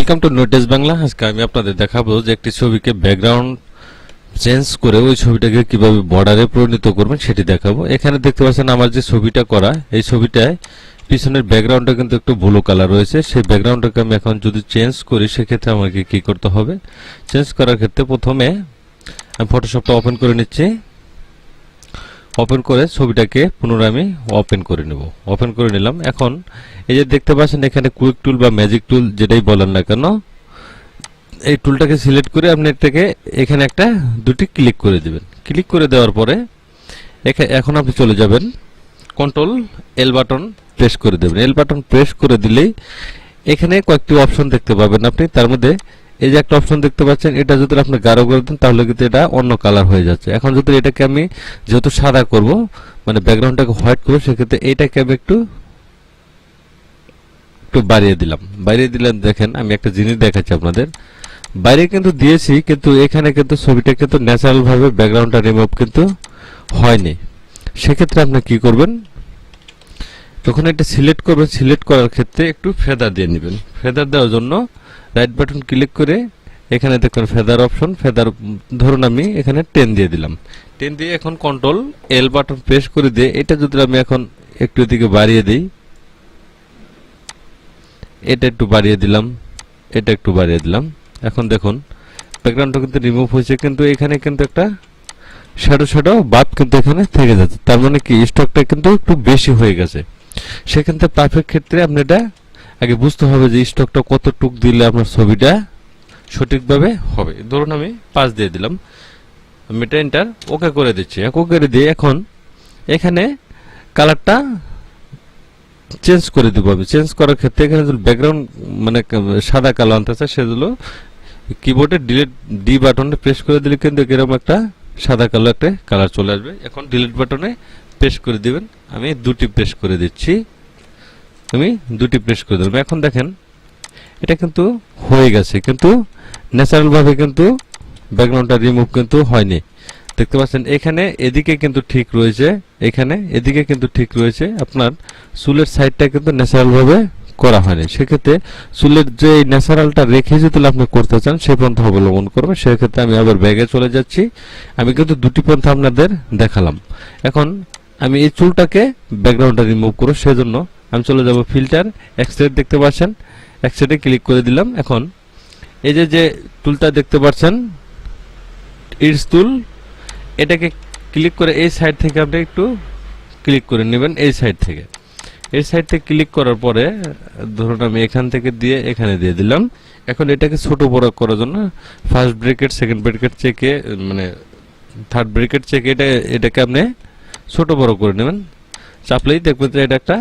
Welcome to notice Bangla আজকে আমি আপনাদের দেখাবো যে একটি ছবিকে ব্যাকগ্রাউন্ড চেঞ্জ করে ওই ছবিটাকে কীভাবে বর্ডারে পরিণত করবেন সেটি দেখাবো। এখানে দেখতে পাচ্ছেন আমার যে ছবিটা করা, এই ছবিটায় পিছনের ব্যাকগ্রাউন্ডটা কিন্তু একটু ব্লু কালার রয়েছে। সেই ব্যাকগ্রাউন্ডটাকে আমি এখন যদি চেঞ্জ করি, সেক্ষেত্রে আমাকে কি করতে হবে? চেঞ্জ করার ক্ষেত্রে প্রথমে আমি ফটোশপটা ওপেন করে নিচ্ছি। ওপেন করে ছবিটাকে পুনরায় আমি ওপেন করে নেব। ওপেন করে নিলাম। এখন এই যে দেখতে পাচ্ছেন এখানে কুইক টুল বা ম্যাজিক টুল যেটাই বলেন না কেন, এই টুলটাকে সিলেক্ট করে আপনি এটাকে এখানে একটা দুটি ক্লিক করে দেবেন। ক্লিক করে দেওয়ার পরে এখা- এখন আপনি চলে যাবেন কন্ট্রোল এল বাটন প্রেস করে দেবেন। এল বাটন প্রেস করে দিলেই এখানে কয়েকটি অপশন দেখতে পাবেন আপনি। তার মধ্যে এই যে একটা অপশন দেখতে পাচ্ছেন, এটা যদি আপনি গাঢ় করে দেন, তাহলে কিন্তু এটা অন্য কালার হয়ে যাচ্ছে। এখন যদি এটাকে আমি যেহেতু সাদা করব মানে ব্যাকগ্রাউন্ডটাকে হোয়াইট করব, সেক্ষেত্রে এইটাকে আমি একটু একটু বাড়িয়ে দিলাম। বাড়িয়ে দিলাম, দেখেন, আমি একটা জিনিস দেখাচ্ছি আপনাদের। বাইরে কিন্তু দিয়েছি, কিন্তু এখানে কিন্তু ছবিটা কিন্তু ন্যাচারালভাবে ব্যাকগ্রাউন্ডটা রিমুভ কিন্তু হয়নি। সেক্ষেত্রে আপনি কি করবেন? তখন এটা সিলেক্ট করবেন সিলেক্ট করার ক্ষেত্রে একটু ফেদার দিয়ে নেবেন। ফেদার দেওয়ার জন্য রাইট বাটন ক্লিক করে এখানে দেখবেন ফেদার অপশন ফেদার ধরুন আমি এখানে টেন দিয়ে দিলাম। টেন দিয়ে এখন কন্ট্রোল এল বাটন প্রেস করে দিয়ে এটা যদি আমি এখন একটু এদিকে বাড়িয়ে দিই, এটা একটু বাড়িয়ে দিলাম, এটা একটু বাড়িয়ে দিলাম। এখন দেখুন ব্যাকগ্রাউন্ডটা কিন্তু রিমুভ হয়েছে, কিন্তু এখানে কিন্তু একটা শ্যাডো শ্যাডো বাপ কিন্তু এখানে থেকে যাচ্ছে। তার মানে কি স্টকটা কিন্তু একটু বেশি হয়ে গেছে। সেক্ষেত্রে পারফেক্ট ক্ষেত্রে আপনি এটা আগে বুঝতে হবে যে স্টকটা কত টুক দিলে আপনার ছবিটা সঠিকভাবে হবে। ধরুন আমি পাঁচ দিয়ে দিলাম। আমি এটা এন্টার ওকে করে দিচ্ছি। ওকে করে দিয়ে এখন এখানে কালারটা চেঞ্জ করে দেবো আমি। চেঞ্জ করার ক্ষেত্রে এখানে যদি ব্যাকগ্রাউন্ড মানে সাদা কালো আনতে চাই সেগুলো কিবোর্ডে ডিলিট ডি বাটনে প্রেস করে দিলে কিন্তু এরকম একটা সাদা কালো একটা কালার চলে আসবে। এখন ডিলিট বাটনে প্রেস করে দিবেন। আমি দুটি প্রেস করে দিচ্ছি। আমি দুটি প্রেস করে দিলাম এখন দেখেন, এটা কিন্তু হয়ে গেছে, কিন্তু ন্যাচারালভাবে কিন্তু ব্যাকগ্রাউন্ডটা রিমুভ কিন্তু হয়নি। দেখতে পাচ্ছেন, এখানে এদিকে কিন্তু ঠিক রয়েছে, এখানে এদিকে কিন্তু ঠিক রয়েছে। আপনার চুলের সাইডটা কিন্তু ন্যাচারালভাবে করা হয়নি। সেক্ষেত্রে চুলের যে ন্যাচারালটা রেখে যদি আপনি করতে চান, সেই পন্থা অবলম্বন করবেন। সেক্ষেত্রে আমি আবার ব্যাগে চলে যাচ্ছি। আমি কিন্তু দুটি পন্থা আপনাদের দেখালাম। এখন আমি এই চুলটাকে ব্যাকগ্রাউন্ডটা রিমুভ করব, সেজন্য আমি চলে যাব ফিল্টার এক্সট্রেট দেখতে পাচ্ছেন এক্সট্রেটে ক্লিক করে দিলাম, এখন। এই যে যে টুলটা দেখতে পাচ্ছেন ইটস টুল এটাকে ক্লিক করে এই সাইড থেকে আপনি একটু ক্লিক করে নেবেন, এই সাইড থেকে। এই সাইড থেকে ক্লিক করার পরে, ধরুন আমি এখান থেকে দিয়ে, এখানে দিয়ে দিলাম। এখন এটাকে ছোট বড় করার জন্য ফার্স্ট ব্রেকেট সেকেন্ড ব্রেকেট চেকে মানে থার্ড ব্রেকেট চেকে এটা, এটাকে আপনি ছোট বড় করে নেবেন। চাপলেই দেখবেন যে এটা একটা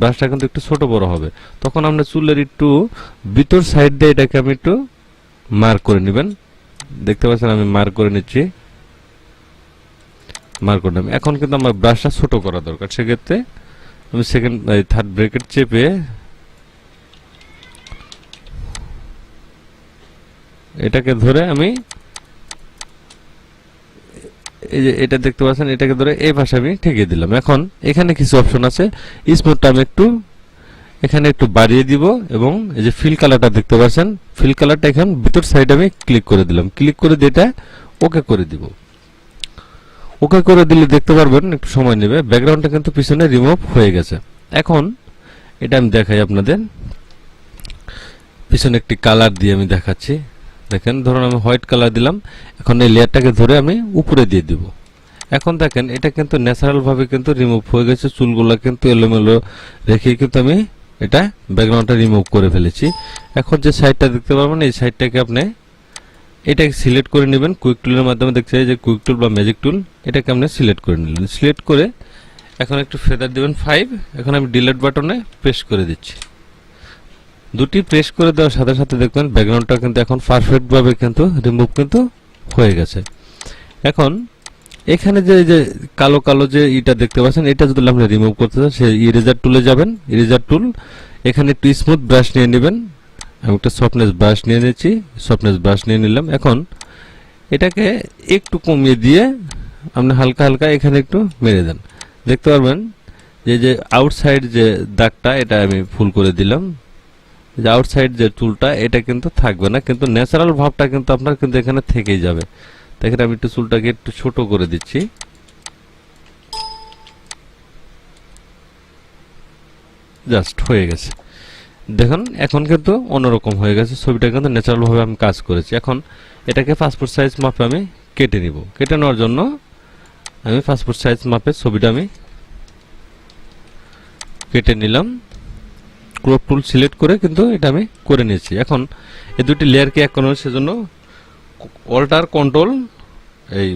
ব্রাশটা কিন্তু একটু ছোট বড় হবে। তখন আমরা চুলের একটু ভিতর সাইড দিয়ে এটাকে আমি একটু মার্ক করে নেবেন। দেখতে পাচ্ছেন আমি মার্ক করে নিচ্ছি। মার্ক করে নিলাম এখন কিন্তু আমার ব্রাশটা ছোট করা দরকার। সেক্ষেত্রে আমি সেকেন্ড থার্ড ব্রেকেট চেপে এটাকে ধরে আমি এই যে এটা দেখতে পাচ্ছেন, এটাকে ধরে এই পাশে আমি ঠেকে দিলাম। এখন এখানে কিছু অপশন আছে। স্মুথটা আমি একটু, এখানে একটু বাড়িয়ে দিব এবং এই যে ফিল কালারটা দেখতে পাচ্ছেন ফিল কালারটা এখন ভিতর সাইডে আমি ক্লিক করে দিলাম। ক্লিক করে দিয়ে এটা ওকে করে দিব। ওকে করে দিলে দেখতে পারবেন, একটু সময় নেবে। ব্যাকগ্রাউন্ডটা কিন্তু পিছনে রিমুভ হয়ে গেছে। এখন এটা আমি দেখাই আপনাদের। পিছনে একটি কালার দিয়ে আমি দেখাচ্ছি। দেখেন, ধরুন আমি হোয়াইট কালার দিলাম, এখন এই লেয়ারটাকে ধরে আমি উপরে দিয়ে দিব। এখন দেখেন, এটা কিন্তু ন্যাচারাল ভাবে কিন্তু রিমুভ হয়ে গেছে, চুলগুলো কিন্তু এলোমেলো রেখে কিন্তু আমি এটা ব্যাকগ্রাউন্ডটা রিমুভ করে ফেলেছি। এখন যে সাইডটা দেখতে পারবেন, এই সাইডটাকে আপনি এটাকে সিলেক্ট করে নেবেন কুইক টুলের মাধ্যমে দেখতে যে কুইক টুল বা ম্যাজিক টুল এটাকে আপনি সিলেক্ট করে নিলেন। সিলেক্ট করে এখন একটু ফেদার দিবেন ফাইভ এখন আমি ডিলেট বাটনে প্রেস করে দিচ্ছি। দুটি প্রেস করে দেওয়ার সাথে সাথে দেখবেন ব্যাকগ্রাউন্ডটা কিন্তু এখন পারফেক্ট ভাবে কিন্তু রিমুভ কিন্তু হয়ে গেছে। এখন, এখানে যে যে কালো কালো যে ইটা দেখতে পাচ্ছেন, এটা যদি আপনি রিমুভ করতে চান, সেই ইরেজার টুলে যাবেন। ইরেজার টুল এখানে একটু স্মুথ ব্রাশ নিয়ে নেবেন আমি একটা সফটনেস ব্রাশ নিয়ে নিয়েছি সফটনেস ব্রাশ নিয়ে নিলাম। এখন, এটাকে একটু কমিয়ে দিয়ে আপনি হালকা হালকা এখানে একটু মেরে দেন। দেখতে পারবেন যে যে আউটসাইড যে দাগটা, এটা আমি ফুল করে দিলাম। যে আউটসাইড যে চুলটা, এটা কিন্তু থাকবে না, কিন্তু ন্যাচারাল ভাবটা কিন্তু আপনার কিন্তু এখানে থেকেই যাবে। দেখেন আমি একটু চুলটাকে একটু ছোট করে দিচ্ছি। জাস্ট হয়ে গেছে। দেখুন, এখন কিন্তু অন্যরকম হয়ে গেছে, ছবিটা কিন্তু ন্যাচারালভাবে আমি কাজ করেছি। এখন এটাকে পাসপোর্ট সাইজ মাপে আমি কেটে নিব। কেটে নেওয়ার জন্য আমি পাসপোর্ট সাইজ মাপে ছবিটা আমি কেটে নিলাম। ক্রপ টুল সিলেক্ট করে কিন্তু এটা আমি করে নিয়েছি। এখন এই দুটি লেয়ারকে এক করানো সেজন্য অল্টার কন্ট্রোল এই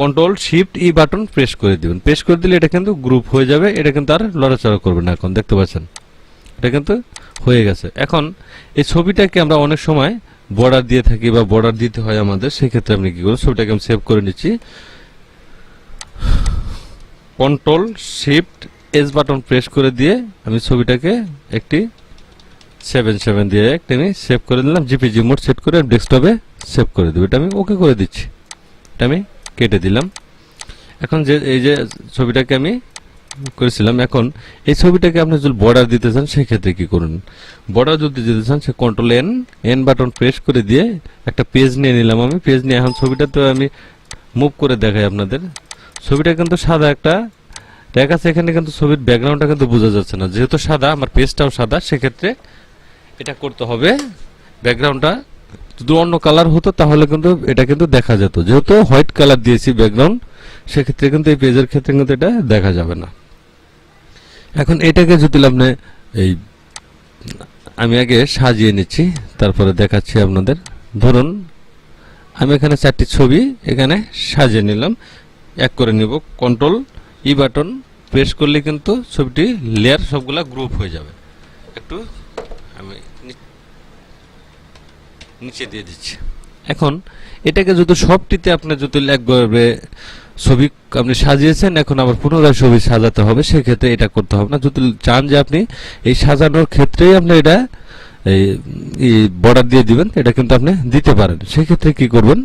control shift E button press করে দিবেন। প্রেস করে দিলে এটা কিন্তু গ্রুপ হয়ে যাবে, এটা কিন্তু আর লড়াচড়া করবে না এখন, দেখতে পাচ্ছেন? এটা কিন্তু হয়ে গেছে। এখন এই ছবিটাকে আমরা অনেক সময় বর্ডার দিয়ে থাকি বা বর্ডার দিতে হয় আমাদের, সেক্ষেত্রে আপনি কী করবেন ছবিটাকে আমি সেভ করে নিচ্ছি। Control shift S button press করে দিয়ে আমি ছবিটাকে একটি সেভেন সেভেন দিয়ে একটি আমি সেভ করে দিলাম। জিপিজি মোড সেট করে ডেস্কটপে সেভ করে দেবো। এটা আমি ওকে করে দিচ্ছি। এটা আমি কেটে দিলাম। এখন যে, এই যে ছবিটাকে আমি করেছিলাম, এখন এই ছবিটাকে আপনি যদি বর্ডার দিতে চান, সেক্ষেত্রে কি করুন? বর্ডার যদি দিতে চান, সে control N N button press করে দিয়ে একটা পেজ নিয়ে নিলাম আমি। পেজ নিয়ে এখন ছবিটা তো আমি মুভ করে দেখাই আপনাদের। ছবিটা কিন্তু সাদা একটা দেখা যাচ্ছে এখানে কিন্তু ছবির ব্যাকগ্রাউন্ডটা কিন্তু বোঝা যাচ্ছে না। যেহেতু সাদা, আমার পেজটাও সাদা, সেক্ষেত্রে এটা করতে হবে। ব্যাকগ্রাউন্ডটা যদি অন্য কালার হতো, তাহলে কিন্তু এটা কিন্তু দেখা যেত। যেহেতু হোয়াইট কালার দিয়েছি ব্যাকগ্রাউন্ড সেক্ষেত্রে কিন্তু এই পেজের ক্ষেত্রে কিন্তু এটা দেখা যাবে না। এখন এটাকে যদি আপনি এই, আমি আগে সাজিয়ে নিচ্ছি, তারপরে দেখাচ্ছি আপনাদের। ধরুন, আমি এখানে চারটি ছবি এখানে সাজিয়ে নিলাম। এক করে নিব কন্ট্রোল ই বাটন প্রেস করলে কিন্তু ছবিটি লেয়ার সবগুলা গ্রুপ হয়ে যাবে। একটু আমি নিচে দিয়ে দিচ্ছি। এখন এটাকে যদি সবটিতে আপনি যদি একবারে ছবি আপনি সাজিয়েছেন, এখন আবার পুনরায় ছবি সাজাতে হবে, সেক্ষেত্রে এটা করতে হবে না। যদি চান যে আপনি এই সাজানোর ক্ষেত্রেই আপনি এটা এই বর্ডার দিয়ে দিবেন, এটা কিন্তু আপনি দিতে পারেন। সেক্ষেত্রে কি করবেন?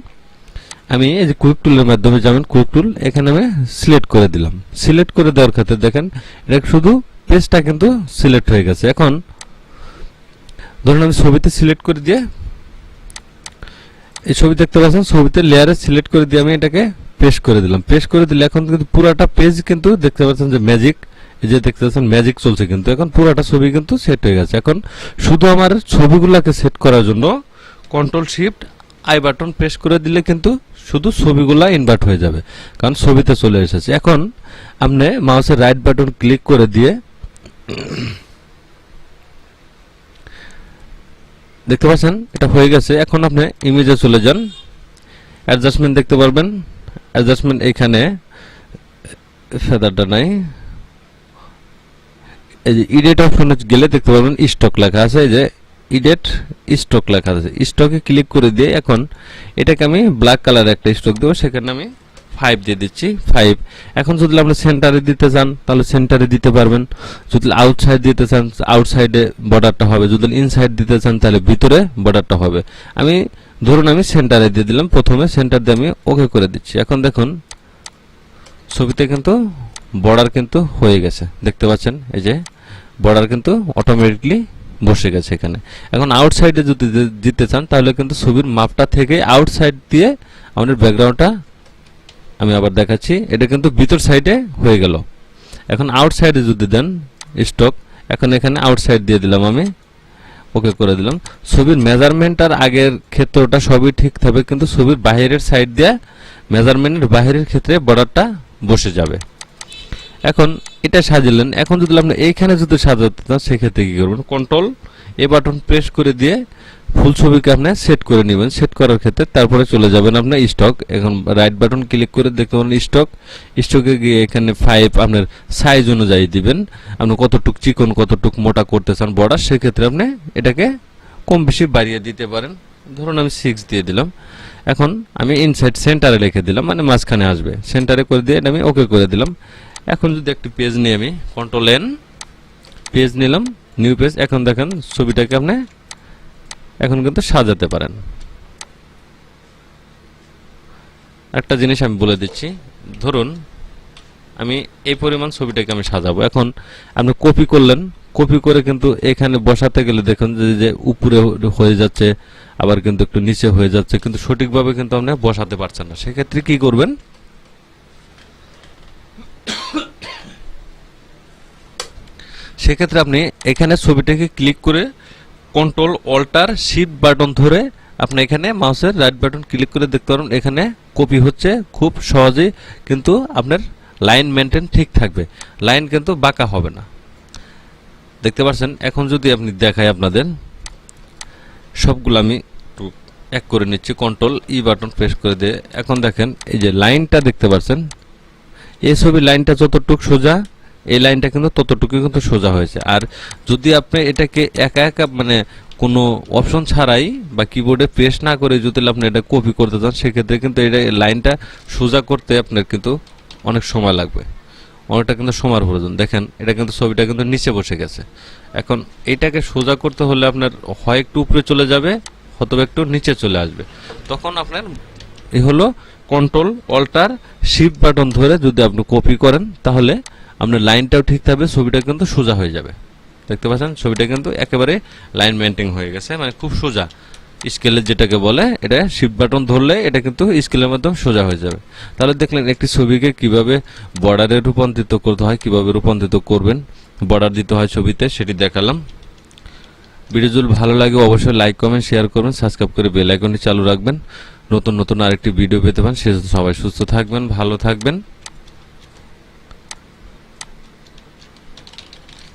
আমি এই যে কুইক টুলের মাধ্যমে যাবেন কুইক টুল এখানে আমি সিলেক্ট করে দিলাম। সিলেক্ট করে দেওয়ার ক্ষেত্রে দেখেন, এটা শুধু পেজটা কিন্তু সিলেক্ট হয়ে গেছে। এখন, ধরুন আমি ছবিতে সিলেক্ট করে দিয়ে, এই ছবি দেখতে পাচ্ছেন, ছবিতে লেয়ারে সিলেক্ট করে দিয়ে আমি এটাকে পেস্ট করে দিলাম। পেস্ট করে দিলে এখন কিন্তু পুরাটা পেজ কিন্তু দেখতে পাচ্ছেন যে ম্যাজিক এই যে দেখতে পাচ্ছেন ম্যাজিক চলছে কিন্তু। এখন পুরাটা ছবি কিন্তু সেট হয়ে গেছে। এখন শুধু আমার ছবিগুলোকে সেট করার জন্য control shift I button press করে দিলে কিন্তু শুধু ছবিগুলা ইনভার্ট হয়ে যাবে, কারণ ছবিতে চলে এসেছে। এখন আপনি মাউসের রাইট বাটন ক্লিক করে দিয়ে, দেখতে পাচ্ছেন? এটা হয়ে গেছে। এখন আপনি ইমেজে চলে যান। অ্যাডজাস্টমেন্ট দেখতে পারবেন। অ্যাডজাস্টমেন্ট এখানে ফেদারটা নাই। এই যে ইডেট অপশনে গেলে দেখতে পারবেন স্টক লেখা আছে। এই যে ইডেট স্টক লেখা আছে। স্টকে ক্লিক করে দিয়ে এখন এটাকে আমি ব্ল্যাক কালার একটা স্টক দেবো, সেখানে আমি ফাইভ দিয়ে দিচ্ছি ফাইভ এখন যদি আপনি সেন্টারে দিতে চান, তাহলে সেন্টারে দিতে পারবেন। যদি আউটসাইড দিতে চান আউটসাইডে বর্ডারটা হবে। যদি ইনসাইড দিতে চান, তাহলে ভিতরে বর্ডারটা হবে। আমি, ধরুন আমি সেন্টারে দিয়ে দিলাম, প্রথমে সেন্টার দিয়ে আমি ওকে করে দিচ্ছি। এখন দেখুন, ছবিতে কিন্তু বর্ডার কিন্তু হয়ে গেছে। দেখতে পাচ্ছেন, এই যে বর্ডার কিন্তু অটোমেটিকলি বসে গেছে এখানে। এখন আউটসাইডে যদি দিতে চান, তাহলে কিন্তু ছবির মাপটা থেকে আউটসাইড দিয়ে আমাদের ব্যাকগ্রাউন্ডটা আমি আবার দেখাচ্ছি। এটা কিন্তু ভিতর সাইডে হয়ে গেল। এখন আউটসাইডে যদি দেন স্টক এখন এখানে আউটসাইড দিয়ে দিলাম আমি। ওকে করে দিলাম। ছবির মেজারমেন্ট আর আগের ক্ষেত্রটা সবই ঠিক থাকবে, কিন্তু ছবির বাইরের সাইড দিয়ে মেজারমেন্টের বাইরের ক্ষেত্রে বর্ডারটা বসে যাবে। এখন এটা সাজিলেন। এখন যদি আপনি এইখানে যদি সাজাতে চান, সেক্ষেত্রে কী করবেন? কন্ট্রোল এ বাটন প্রেস করে দিয়ে ফুল ছবিকে আপনি সেট করে নেবেন। সেট করার ক্ষেত্রে তারপরে চলে যাবেন আপনার স্টক এখন রাইট বাটন ক্লিক করে দেখতে পারেন স্টক স্টকে গিয়ে এখানে ফাইভ আপনার সাইজ অনুযায়ী দিবেন। আপনি কতটুক চিকন, কতটুক মোটা করতে চান বর্ডার সেক্ষেত্রে আপনি এটাকে কম বেশি বাড়িয়ে দিতে পারেন। ধরুন আমি সিক্স দিয়ে দিলাম। এখন আমি ইনসাইড সেন্টারে লিখে দিলাম মানে মাঝখানে আসবে। সেন্টারে করে দিয়ে আমি ওকে করে দিলাম। এখন যদি একটি পেজ নিয়ে আমি কন্ট্রোল এন পেজ নিলাম নিউ পেজ এখন দেখেন ছবিটাকে আপনি এখন কিন্তু সাজাতে পারেন। একটা জিনিস আমি বলে দিচ্ছি, ধরুন আমি এই পরিমাণ ছবিটাকে আমি সাজাবো। এখন আপনি কপি করলেন কপি করে কিন্তু এখানে বসাতে গেলে দেখুন যে উপরে হয়ে যাচ্ছে, আবার কিন্তু একটু নিচে হয়ে যাচ্ছে, কিন্তু সঠিকভাবে কিন্তু আপনি বসাতে পারছেন না। সেক্ষেত্রে কি করবেন? সেক্ষেত্রে আপনি এখানে ছবিটাকে ক্লিক করে কন্ট্রোল অল্টার শিট বাটন ধরে আপনি এখানে মাউসের রাইট বাটন ক্লিক করে দেখতে পারেন, এখানে কপি হচ্ছে খুব সহজেই, কিন্তু আপনার লাইন মেনটেন ঠিক থাকবে। লাইন কিন্তু বাঁকা হবে না। দেখতে পাচ্ছেন, এখন যদি আপনি দেখাই আপনাদের, সবগুলো আমি এক করে নিচ্ছি কন্ট্রোল ই বাটন প্রেস করে দিয়ে। এখন দেখেন, এই যে লাইনটা দেখতে পাচ্ছেন, এই ছবি লাইনটা যতটুক সোজা এই লাইনটা কিন্তু ততটুকু কিন্তু সোজা হয়েছে। আর যদি আপনি এটাকে একা একা মানে কোনো অপশন ছাড়াই বা কিবোর্ডে প্রেস না করে যদি আপনি এটা কপি করতে চান, সেক্ষেত্রে কিন্তু এটা লাইনটা সোজা করতে আপনার কিন্তু অনেক সময় লাগবে। অনেকটা কিন্তু সময়ের প্রয়োজন। দেখেন, এটা কিন্তু ছবিটা কিন্তু নিচে বসে গেছে। এখন এটাকে সোজা করতে হলে আপনার হয় একটু উপরে চলে যাবে, অথবা একটু নিচে চলে আসবে। তখন আপনার এই হলো কন্ট্রোল অল্টার শিফট বাটন ধরে যদি আপনি কপি করেন, তাহলে আপনার লাইনটাও ঠিক থাকবে, ছবিটা কিন্তু সোজা হয়ে যাবে। দেখতে পাচ্ছেন? ছবিটা কিন্তু একেবারে লাইন মেনটেন হয়ে গেছে মানে খুব সোজা। স্কেলের যেটাকে বলে, এটা শিফট বাটন ধরলে এটা কিন্তু স্কেলের মাধ্যমে সোজা হয়ে যাবে। তাহলে দেখলেন, একটি ছবিকে কীভাবে বর্ডারে রূপান্তরিত করতে হয়, কীভাবে রূপান্তরিত করবেন, বর্ডার দিতে হয় ছবিতে, সেটি দেখালাম। ভিডিও যদি ভালো লাগে, অবশ্যই লাইক, কমেন্ট, শেয়ার করবেন, সাবস্ক্রাইব করে বেল আইকনটি চালু রাখবেন। নতুন নতুন আরেকটি ভিডিও পেতে পান সে সবাই সুস্থ থাকবেন, ভালো থাকবেন।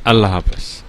আল্লাহ হাফেজ।